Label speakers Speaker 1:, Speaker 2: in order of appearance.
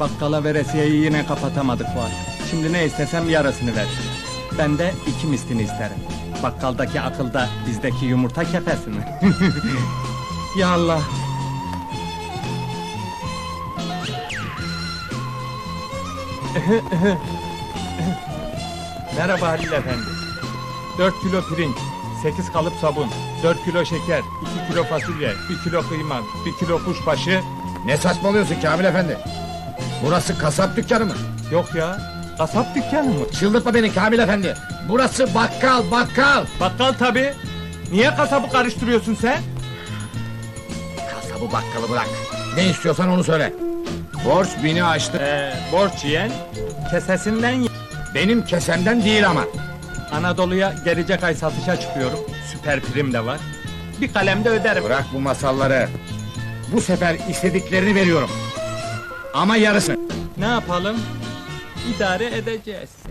Speaker 1: Bakkala veresiyeyi yine kapatamadık var. Şimdi ne istesem yarısını ver. Ben de iki mislini isterim. Bakkaldaki akılda bizdeki yumurta kefesi mi? ya Allah! Merhaba Halil Efendi. 4 kilo pirinç, 8 kalıp sabun, 4 kilo şeker, 2 kilo fasulye, 1 kilo kıyma, 1 kilo kuşbaşı.
Speaker 2: Ne saçmalıyorsun Kamil efendi? Burası kasap dükkanı mı?
Speaker 1: Yok ya, kasap dükkanı mı?
Speaker 2: Çıldırtma beni Kamil efendi. Burası bakkal bakkal.
Speaker 1: Bakkal tabi. Niye kasabı karıştırıyorsun sen?
Speaker 2: Kasabı bakkalı bırak. Ne istiyorsan onu söyle. Borç bini aştı.
Speaker 1: Ee, borç yiyen, kesesinden ye-
Speaker 2: Benim kesemden değil ama.
Speaker 1: Anadolu'ya gelecek ay satışa çıkıyorum. Süper prim de var. Bir kalemde öderim.
Speaker 2: Bırak bu masalları. Bu sefer istediklerini veriyorum. Ama yarısı.
Speaker 1: Ne yapalım? İdare edeceğiz.